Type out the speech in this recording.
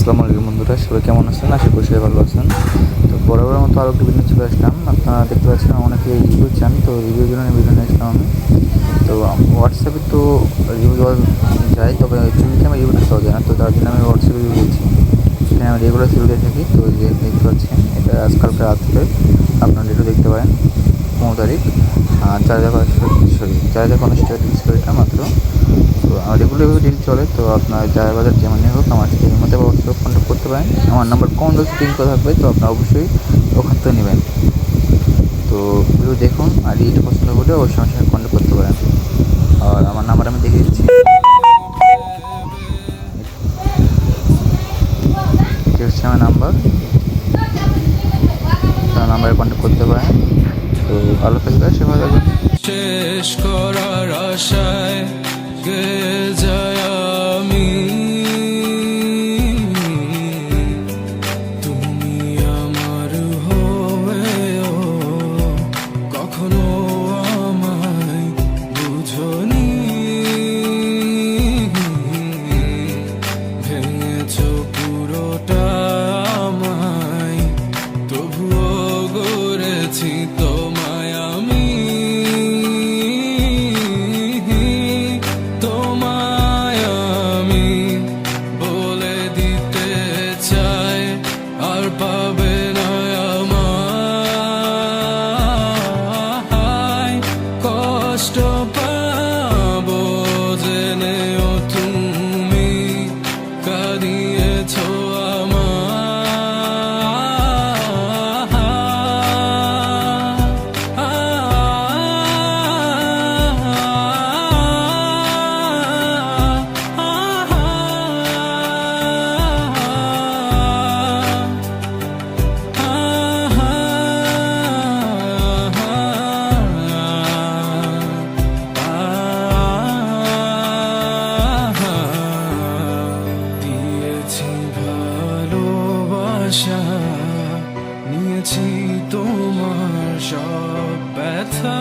আসসালামু আলাইকুম বন্ধুরা, সবাই কেমন আছেন? আশা করি সবাই ভালো আছেন। তো বরাবর মতো আরও একটি ভিডিও চলে আসলাম। আপনারা দেখতে পাচ্ছেন অনেকে রিভিউ চান তো রিভিউ জন্য ভিডিও নিয়ে আসলাম আমি। তো হোয়াটসঅ্যাপে তো রিভিউ দেওয়া যায়, তবে টিভিতে আমি রিভিউটা দেওয়া যায় না। তো তার জন্য আমি হোয়াটসঅ্যাপে রিভিউ দিচ্ছি। এখানে আমি রেগুলার রিভিউ দিয়ে থাকি। তো দেখতে পাচ্ছেন, এটা আজকালকার রাত্রে আপনারা রেটও দেখতে পারেন। পনেরো তারিখ। চার হাজার সরি চার হাজার পঞ্চাশ টাকা ডিস করে এটা মাত্র। তো আমার রেগুলারভাবে ডিল চলে, তো আপনার যার বাজার যেমনই হোক, আমার সাথে এই মধ্যে অবশ্যই কন্ট্যাক্ট করতে পারেন। আমার নাম্বার কম দশ পিন করা থাকবে, তো আপনার অবশ্যই ওখান থেকে নেবেন। তো ভিডিও দেখুন আর এটা পছন্দ হলে অবশ্যই আমার সাথে কন্ট্যাক্ট করতে পারেন। আর আমার নাম্বার আমি দেখে দিচ্ছি। হচ্ছে আমার নাম্বার তার নাম্বারে কন্ট্যাক্ট করতে পারেন। তো ভালো থাকবে সে ভালো শেষ করার আশায় stop আশা নিয়েছি তোমার সব ব্যথা।